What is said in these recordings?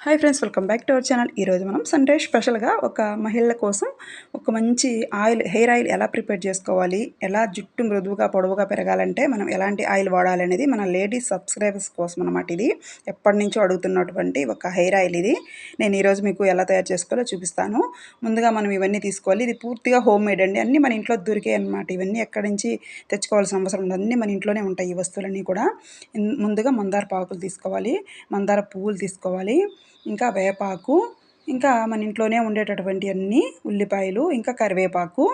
Hi friends welcome back to our channel ఈరోజు మనం Sunday స్పెషల్గా ఒక మహిళల కోసం ఒక మంచి ఆయిల్ హెయిర్ ఆయిల్ ఎలా ప్రిపేర్ చేసుకోవాలి ఎలా జుట్టు మృదువుగా పొడవుగా పెరగాలంటే మనం ఎలాంటి ఆయిల్ వాడాలి అనేది మన లేడీస్ సబ్స్క్రైబర్స్ కోసం అనమాట ఇది. ఎప్పటి నుంచో అడుగుతున్నటువంటి ఒక హెయిర్ ఆయిల్ ఇది. నేను ఈరోజు మీకు ఎలా తయారు చేసుకోవాలో చూపిస్తాను. ముందుగా మనం ఇవన్నీ తీసుకోవాలి. ఇది పూర్తిగా హోమ్ మేడ్ అండి. అన్నీ మన ఇంట్లో దొరికే అనమాట ఇవన్నీ ఎక్కడి నుంచి తెచ్చుకోవాల్సిన అవసరం ఉండదు. అన్నీ మన ఇంట్లోనే ఉంటాయి ఈ వస్తువులన్నీ కూడా. ముందుగా మందార పాకులు తీసుకోవాలి. మందార పువ్వులు తీసుకోవాలి. ఇంకా వేపాకు ఇంకా మన ఇంట్లోనే ఉండేటటువంటి అన్ని ఉల్లిపాయలు ఇంకా కరివేపాకు.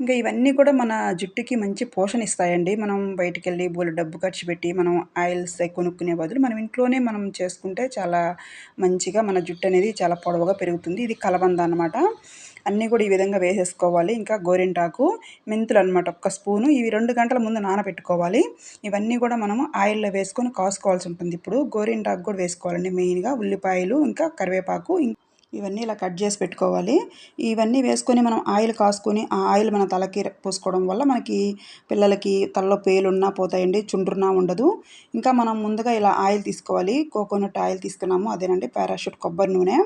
ఇంకా ఇవన్నీ కూడా మన జుట్టుకి మంచి పోషణ ఇస్తాయండి. మనం బయటికి వెళ్ళి బోలు డబ్బు ఖర్చు పెట్టి మనం ఆయిల్స్ కొనుక్కునే బదులు మనం ఇంట్లోనే మనం చేసుకుంటే చాలా మంచిగా మన జుట్టు అనేది చాలా పొడవుగా పెరుగుతుంది. ఇది కలబంద అనమాట అన్నీ కూడా ఈ విధంగా వేసేసుకోవాలి. ఇంకా గోరింటాకు మెంతులు అనమాట ఒక్క స్పూను. ఇవి రెండు గంటల ముందు నానబెట్టుకోవాలి ఇవన్నీ కూడా మనము ఆయిల్లో వేసుకొని కాసుకోవాల్సి ఉంటుంది. ఇప్పుడు గోరింటాకు కూడా వేసుకోవాలండి మెయిన్గా. ఉల్లిపాయలు ఇంకా కరివేపాకు ఇవన్నీ ఇలా కట్ చేసి పెట్టుకోవాలి. ఇవన్నీ వేసుకొని మనం ఆయిల్ కాసుకొని ఆ ఆయిల్ మన తలకి పూసుకోవడం వల్ల మనకి పిల్లలకి తలలో పేలున్నా పోతాయండి చుండ్రున్నా ఉండదు. ఇంకా మనం ముందుగా ఇలా ఆయిల్ తీసుకోవాలి. కోకోనట్ ఆయిల్ తీసుకున్నాము అదేనండి పారాషూట్ కొబ్బరి నూనె.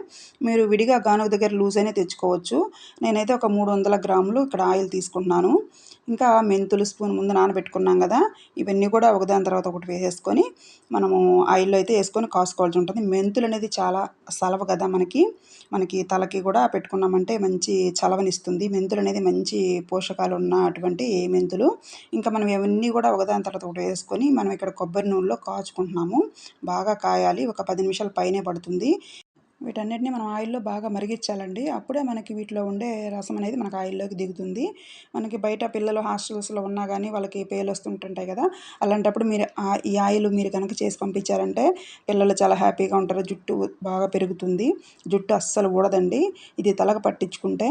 మీరు విడిగా గానుగ దగ్గర లూజ్ అయినా తెచ్చుకోవచ్చు. నేనైతే ఒక మూడు వందల గ్రాములు ఇక్కడ ఆయిల్ తీసుకుంటున్నాను. ఇంకా మెంతులు స్పూన్ ముందు నానబెట్టుకున్నాం కదా ఇవన్నీ కూడా ఒకదాని తర్వాత ఒకటి వేసేసుకొని మనము ఆయిల్లో అయితే వేసుకొని కాసుకోవాల్సి ఉంటుంది. మెంతులు అనేది చాలా సలవ కదా మనకి. మనకి తలకి కూడా పెట్టుకున్నామంటే మంచి చలవనిస్తుంది. మెంతులు అనేది మంచి పోషకాలు ఉన్న అటువంటి మెంతులు. ఇంకా మనం ఇవన్నీ కూడా ఒకదాని తర్వాత ఒకటి వేసుకొని మనం ఇక్కడ కొబ్బరి నూనెలో కాచుకుంటున్నాము. బాగా కాయాలి. ఒక పది నిమిషాల పైనే పడుతుంది. వీటన్నిటిని మనం ఆయిల్లో బాగా మరిగించాలండి. అప్పుడే మనకి వీటిలో ఉండే రసం అనేది మనకు ఆయిల్లోకి దిగుతుంది. మనకి బయట పిల్లలు హాస్టల్స్లో ఉన్నా కానీ వాళ్ళకి పేలు వస్తుంటుంటాయి కదా. అలాంటప్పుడు మీరు ఈ ఆయిల్ మీరు కనుక చేసి పంపించారంటే పిల్లలు చాలా హ్యాపీగా ఉంటారు. జుట్టు బాగా పెరుగుతుంది. జుట్టు అస్సలు ఊడదండి. ఇది తలకు పట్టించుకుంటే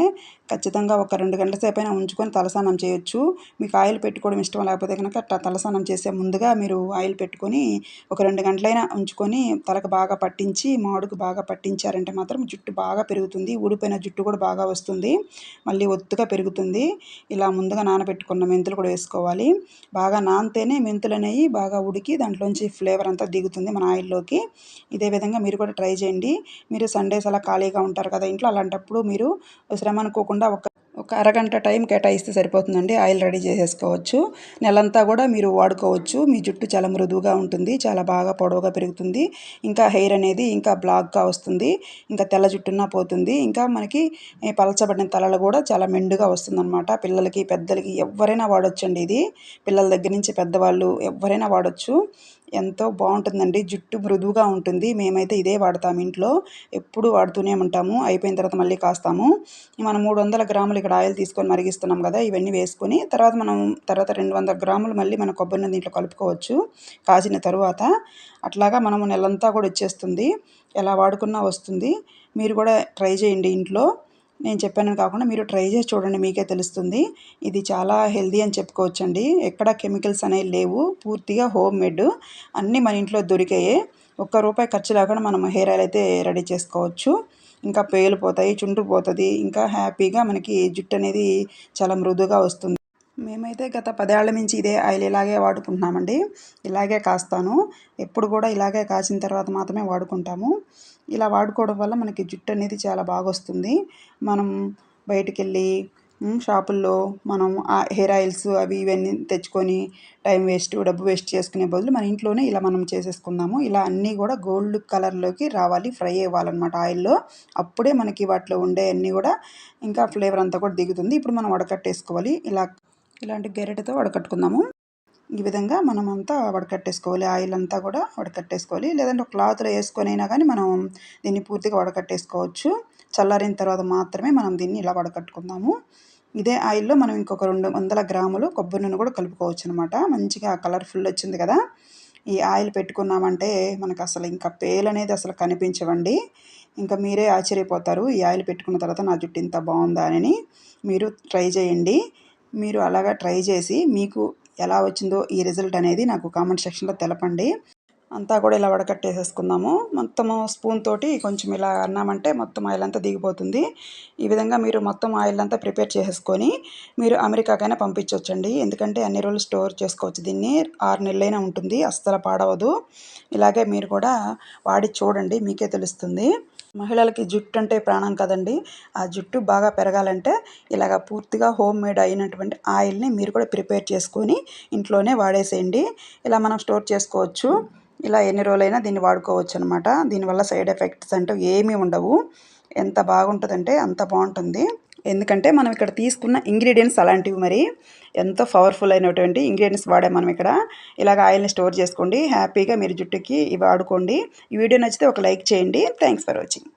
ఖచ్చితంగా ఒక రెండు గంటల సేపు అయినా ఉంచుకొని తలస్నానం చేయొచ్చు. మీకు ఆయిల్ పెట్టుకోవడం ఇష్టం లేకపోతే కనుక తలస్నానం చేసే ముందుగా మీరు ఆయిల్ పెట్టుకొని ఒక రెండు గంటలైనా ఉంచుకొని తలకు బాగా పట్టించి మాడుకు బాగా పట్టించి ఉపయోగించారంటే మాత్రం జుట్టు బాగా పెరుగుతుంది ఊడిపోయిన జుట్టు కూడా బాగా వస్తుంది. మళ్ళీ ఒత్తుగా పెరుగుతుంది. ఇలా ముందుగా నానబెట్టుకున్న మెంతులు కూడా వేసుకోవాలి. బాగా నానితేనే మెంతులు అనేవి బాగా ఉడికి దాంట్లోంచి ఫ్లేవర్ అంతా దిగుతుంది మన ఆయిల్లోకి. ఇదే విధంగా మీరు కూడా ట్రై చేయండి. మీరు సండేస్ అలా ఖాళీగా ఉంటారు కదా ఇంట్లో అలాంటప్పుడు మీరు శ్రమ అనుకోకుండా ఒక ఒక అరగంట టైం కేటాయిస్తే సరిపోతుందండి. ఆయిల్ రెడీ చేసేసుకోవచ్చు. నెలంతా కూడా మీరు వాడుకోవచ్చు. మీ జుట్టు చాలా మృదువుగా ఉంటుంది. చాలా బాగా పొడవుగా పెరుగుతుంది. ఇంకా హెయిర్ అనేది ఇంకా బ్లాక్గా వస్తుంది. ఇంకా తెల్ల జుట్టున్నా పోతుంది. ఇంకా మనకి పలచబడిన తలలు కూడా చాలా మెండుగా వస్తుందన్నమాట. పిల్లలకి పెద్దలకి ఎవరైనా వాడొచ్చండి ఇది. పిల్లల దగ్గర నుంచి పెద్దవాళ్ళు ఎవరైనా వాడొచ్చు. ఎంతో బాగుంటుందండి. జుట్టు మృదువుగా ఉంటుంది. మేమైతే ఇదే వాడతాము ఇంట్లో. ఎప్పుడు వాడుతూనే ఉంటాము. అయిపోయిన తర్వాత మళ్ళీ కాస్తాము. మనం మూడు వందల గ్రాములు ఇక్కడ ఆయిల్ తీసుకొని మరిగిస్తున్నాం కదా ఇవన్నీ వేసుకొని తర్వాత మనం తర్వాత రెండు వందల గ్రాములు మళ్ళీ మనం కొబ్బరిని దీంట్లో కలుపుకోవచ్చు కాసిన తరువాత. అట్లాగా మనము నెలంతా కూడా వచ్చేస్తుంది. ఎలా వాడుకున్నా వస్తుంది. మీరు కూడా ట్రై చేయండి ఇంట్లో. నేను చెప్పాను కాకుండా మీరు ట్రై చేసి చూడండి మీకే తెలుస్తుంది. ఇది చాలా హెల్దీ అని చెప్పుకోవచ్చండి. ఎక్కడ కెమికల్స్ అనేవి లేవు. పూర్తిగా హోమ్ మేడ్. అన్నీ మన ఇంట్లో దొరికాయి. ఒక్క రూపాయి ఖర్చు లేకుండా మనం హెయిర్ ఆయిల్ అయితే రెడీ చేసుకోవచ్చు. ఇంకా పేలు పోతాయి చుండ్రు పోతుంది. ఇంకా హ్యాపీగా మనకి జుట్టు అనేది చాలా మృదుగా వస్తుంది. మేమైతే గత పదేళ్ళ నుంచి ఇదే ఆయిల్ ఇలాగే వాడుకుంటున్నామండి. ఇలాగే కాస్తాను. ఎప్పుడు కూడా ఇలాగే కాసిన తర్వాత మాత్రమే వాడుకుంటాము. ఇలా వాడుకోవడం వల్ల మనకి జుట్టు అనేది చాలా బాగా వస్తుంది. మనం బయటికి వెళ్ళి షాపుల్లో మనం హెయిర్ ఆయిల్స్ అవి ఇవన్నీ తెచ్చుకొని టైం వేస్ట్ డబ్బు వేస్ట్ చేసుకునే బదులు మన ఇంట్లోనే ఇలా మనం చేసేసుకుందాము. ఇలా అన్నీ కూడా గోల్డ్ కలర్లోకి రావాలి ఫ్రై అవ్వాలన్నమాట ఆయిల్లో. అప్పుడే మనకి వాటిలో ఉండే అన్నీ కూడా ఇంకా ఫ్లేవర్ అంతా కూడా దిగుతుంది. ఇప్పుడు మనం వడకట్టేసుకోవాలి. ఇలా ఇలాంటి గెరెటతో వడకట్టుకుందాము. ఈ విధంగా మనం అంతా వడకట్టేసుకోవాలి. ఆయిల్ అంతా కూడా వడకట్టేసుకోవాలి. లేదంటే ఒక క్లాత్లో వేసుకొనైనా అయినా కానీ మనం దీన్ని పూర్తిగా వడకట్టేసుకోవచ్చు. చల్లారిన తర్వాత మాత్రమే మనం దీన్ని ఇలా వడకట్టుకుందాము. ఇదే ఆయిల్లో మనం ఇంకొక రెండు వందల గ్రాములు కొబ్బరి నూనె కూడా కలుపుకోవచ్చు అనమాట మంచిగా కలర్ఫుల్ వచ్చింది కదా. ఈ ఆయిల్ పెట్టుకున్నామంటే మనకు అసలు ఇంకా పేలు అనేది అసలు కనిపించవండి. ఇంకా మీరే ఆశ్చర్యపోతారు. ఈ ఆయిల్ పెట్టుకున్న తర్వాత నా జుట్టు ఇంత బాగుందా అని. మీరు ట్రై చేయండి. మీరు అలాగా ట్రై చేసి మీకు ఎలా వచ్చిందో ఈ రిజల్ట్ అనేది నాకు కామెంట్ సెక్షన్లో తెలపండి. అంతా కూడా ఇలా వడకట్టేసేసుకుందాము. మొత్తము స్పూన్ తోటి కొంచెం ఇలా అన్నామంటే మొత్తం ఆయిల్ అంతా దిగిపోతుంది. ఈ విధంగా మీరు మొత్తం ఆయిల్ అంతా ప్రిపేర్ చేసేసుకొని మీరు అమెరికాకైనా పంపించవచ్చండి ఎందుకంటే అన్ని రోజులు స్టోర్ చేసుకోవచ్చు దీన్ని. ఆరు నెలలైనా ఉంటుంది. అస్సలు పాడవదు. ఇలాగే మీరు కూడా వాడి చూడండి. మీకే తెలుస్తుంది. మహిళలకి జుట్టు అంటే ప్రాణం కదండి. ఆ జుట్టు బాగా పెరగాలంటే ఇలాగ పూర్తిగా హోమ్ మేడ్ అయినటువంటి ఆయిల్ని మీరు కూడా ప్రిపేర్ చేసుకొని ఇంట్లోనే వాడేసేయండి. ఇలా మనం స్టోర్ చేసుకోవచ్చు. ఇలా ఎన్ని రోజులైనా దీన్ని వాడుకోవచ్చు అనమాట దీనివల్ల సైడ్ ఎఫెక్ట్స్ అంటూ ఏమీ ఉండవు. ఎంత బాగుంటుందంటే అంత బాగుంటుంది. ఎందుకంటే మనం ఇక్కడ తీసుకున్న ఇంగ్రీడియంట్స్ అలాంటివి మరి ఎంతో పవర్ఫుల్ అయినటువంటి ఇంగ్రీడియంట్స్ వాడే మనం ఇక్కడ. ఇలాగ ఆయిల్ని స్టోర్ చేసుకోండి. హ్యాపీగా మీరు జుట్టుకి ఇవి వాడుకోండి ఈ వీడియో నచ్చితే ఒక లైక్ చేయండి. Thanks for watching.